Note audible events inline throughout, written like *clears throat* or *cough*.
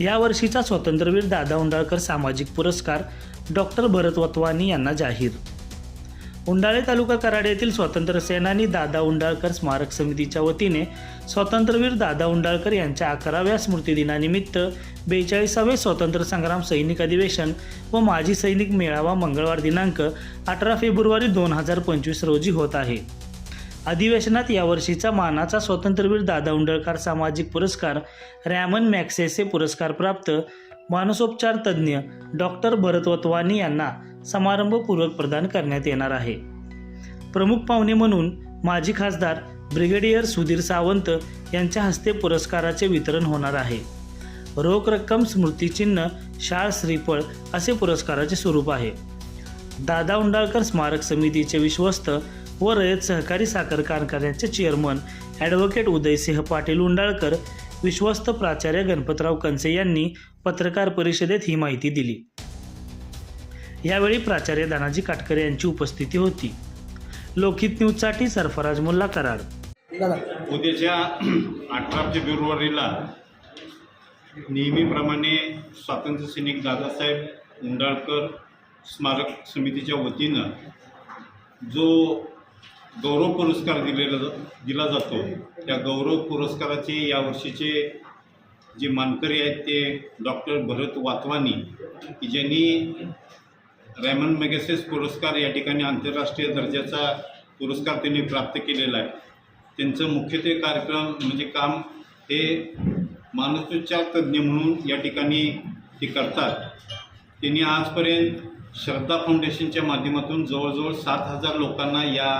यावर्षीचा स्वातंत्र्यवीर दादा उंडाळकर सामाजिक पुरस्कार डॉक्टर भरत वतवानी यांना जाहीर. उंडाळे तालुका कराड येथील स्वातंत्र्य सेनानी दादा उंडाळकर स्मारक समितीच्या वतीने स्वातंत्र्यवीर दादा उंडाळकर यांच्या अकराव्या स्मृतिदिनानिमित्त बेचाळीसावे स्वातंत्र्य संग्राम सैनिक अधिवेशन व माजी सैनिक मेळावा मंगळवार दिनांक अठरा फेब्रुवारी दोन हजार पंचवीस रोजी होत आहे. अधिवेशनात यावर्षीचा मानाचा स्वातंत्र्यवीर दादा उंडळकर सामाजिक पुरस्कार रॅमन मॅक्सेसे पुरस्कार प्राप्त मानसोपचार तज्ज्ञ डॉक्टर भरत वतवानी यांना समारंभपूर्वक प्रदान करण्यात येणार आहे. प्रमुख पाहुणे म्हणून माजी खासदार ब्रिगेडियर सुधीर सावंत यांच्या हस्ते पुरस्काराचे वितरण होणार आहे. रोख रक्कम स्मृतिचिन्ह शाळ श्रीफळ असे पुरस्काराचे स्वरूप आहे. दादा उंडाळकर स्मारक समितीचे विश्वस्त व रयत सहकारी साखर कारखान्याचे चेअरमन ॲडव्होकेट उदयसिंह पाटील उंडाळकर विश्वस्त प्राचार्य गणपतराव कंसे यांनी पत्रकार परिषदेत ही माहिती दिली. यावेळी प्राचार्य दानाजी काटकरे यांची उपस्थिती होती. लोकहित न्यूजसाठी सरफराज मुल्ला कराड. उद्याच्या *clears throat* अठरा फेब्रुवारीला नेहमीप्रमाणे स्वातंत्र्य सैनिक दादासाहेब उंडाळकर स्मारक समितीच्या वतीनं जो गौरव पुरस्कार दिलेला दिला जातो. त्या गौरव पुरस्काराचे यावर्षीचे जे मानकरी आहेत ते डॉक्टर भरत वातवानी की ज्यांनी रॅमन मेगेसेस पुरस्कार या ठिकाणी आंतरराष्ट्रीय दर्जाचा पुरस्कार त्यांनी प्राप्त केलेला आहे. त्यांचं मुख्यत्वे कार्यक्रम म्हणजे काम हे मानसोपचार तज्ज्ञ म्हणून या ठिकाणी ते करतात. त्यांनी आजपर्यंत श्रद्धा फाउंडेशनच्या माध्यमातून जवळजवळ सात हजार लोकांना या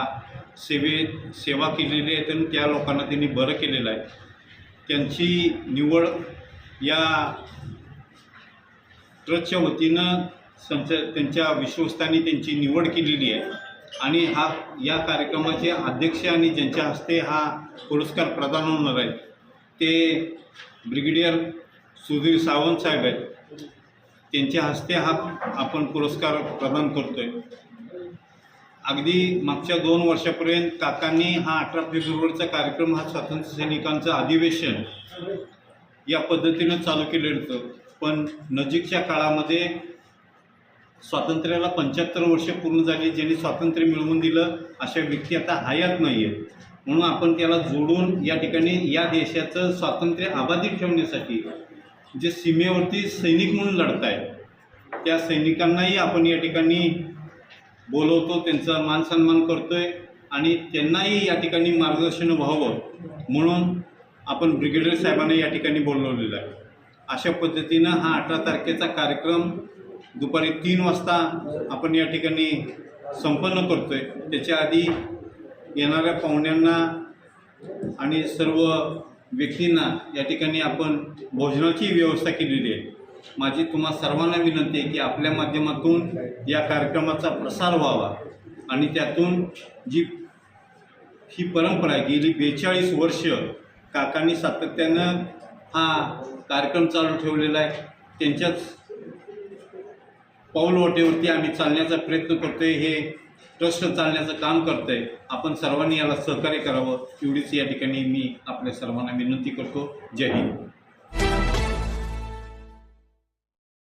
सेवेत सेवा केलेली आहे आणि त्या लोकांना त्यांनी बरं केलेलं आहे. त्यांची निवड या ट्रस्टच्या वतीनं संच त्यांच्या विश्वस्तांनी त्यांची निवड केलेली आहे. आणि हा या कार्यक्रमाचे अध्यक्ष आणि ज्यांच्या हस्ते हा पुरस्कार प्रदान होणार आहे ते ब्रिगेडियर सुधीर सावंत साहेब आहेत. त्यांच्या हस्ते हा आपण पुरस्कार प्रदान करतो आहे अगदी मागच्या दोन वर्षापर्यंत काकांनी हा अठरा फेब्रुवारीचा कार्यक्रम हा स्वातंत्र्य सैनिकांचं अधिवेशन या पद्धतीनं चालू केलेलं होतं. पण नजीकच्या काळामध्ये स्वातंत्र्याला पंच्याहत्तर वर्ष पूर्ण झाली ज्यांनी स्वातंत्र्य मिळवून दिलं अशा व्यक्ती आता हयात नाही आहेत म्हणून आपण त्याला जोडून या ठिकाणी या देशाचं स्वातंत्र्य अबाधित ठेवण्यासाठी जे सीमेवरती सैनिक म्हणून लढत आहेत त्या सैनिकांनाही आपण या ठिकाणी बोलवतो त्यांचा मान सन्मान आहे आणि त्यांनाही या ठिकाणी मार्गदर्शन व्हावं म्हणून आपण ब्रिगेडियर साहेबांना या ठिकाणी बोलवलेलं आहे. अशा पद्धतीनं हा अठरा तारखेचा कार्यक्रम दुपारी तीन वाजता आपण या ठिकाणी संपन्न करतो आहे त्याच्या आधी येणाऱ्या पाहुण्यांना आणि सर्व व्यक्तींना या ठिकाणी आपण भोजनाची व्यवस्था केलेली आहे. माझी तुम्हा सर्वांना विनंती आहे की आपल्या माध्यमातून या कार्यक्रमाचा प्रसार व्हावा आणि त्यातून जी ही परंपरा आहे गेली बेचाळीस वर्ष काकांनी सातत्यानं हा कार्यक्रम चालू ठेवलेला आहे. त्यांच्याच पाऊलवाटेवरती आम्ही चालण्याचा प्रयत्न करतोय हे ट्रस्ट चालण्याचं काम करतंय. आपण सर्वांनी याला सहकार्य करावं एवढीच या ठिकाणी मी आपल्या सर्वांना विनंती करतो. जय हिंद.